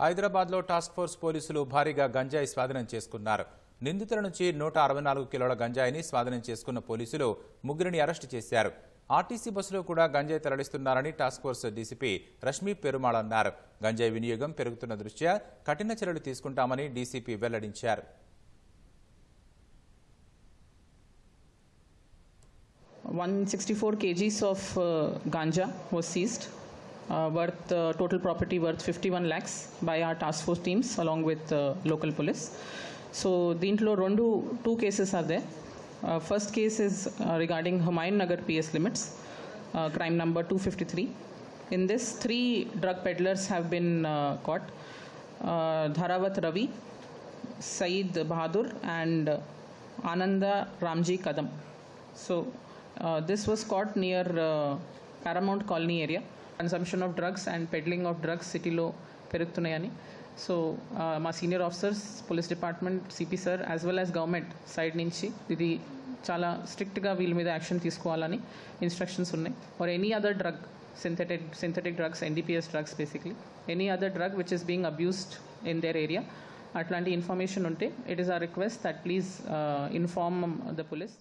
హైదరాబాద్లో task force పోలీసులు భారీగా గంజాయి స్వాధీనం చేసుకున్నారు. నిందితుల నుంచి నూట అరవై నాలుగు కిలోల గంజాయిని స్వాధీనం చేసుకున్న పోలీసులు ముగ్గురిని అరెస్టు చేశారు. ఆర్టీసీ బస్సులో కూడా గంజాయి తరలిస్తున్నారని task force DCP Rashmi Perumal అన్నారు. గంజాయి వినియోగం పెరుగుతున్న దృష్ట్యా కఠిన చర్యలు తీసుకుంటామని డీసీపీ వెల్లడించారు. One sixty four KGs of ganja was seized Uh, worth uh, total property worth 51 lakhs by our task force teams along with uh, local police so deentlo rendu two cases are there first case is regarding humayun nagar ps limits crime number 253 in this three drug peddlers have been caught dharavat ravi Saeed Bahadur and Ananda Ramji Kadam. So uh, this was caught near uh, Paramount Colony area. Consumption of drugs and peddling of drugs సిటీలో పెరుగుతున్నాయని. So మా senior officers police department CP sir as well as government side నుంచి ఇది చాలా స్ట్రిక్ట్గా వీళ్ళ మీద action తీసుకోవాలని ఇన్స్ట్రక్షన్స్ ఉన్నాయి. Are any other drug synthetic synthetic drugs NDPS drugs basically any other drug which is being abused in their area అట్లాంటి information ఉంటే it is our request that please inform the police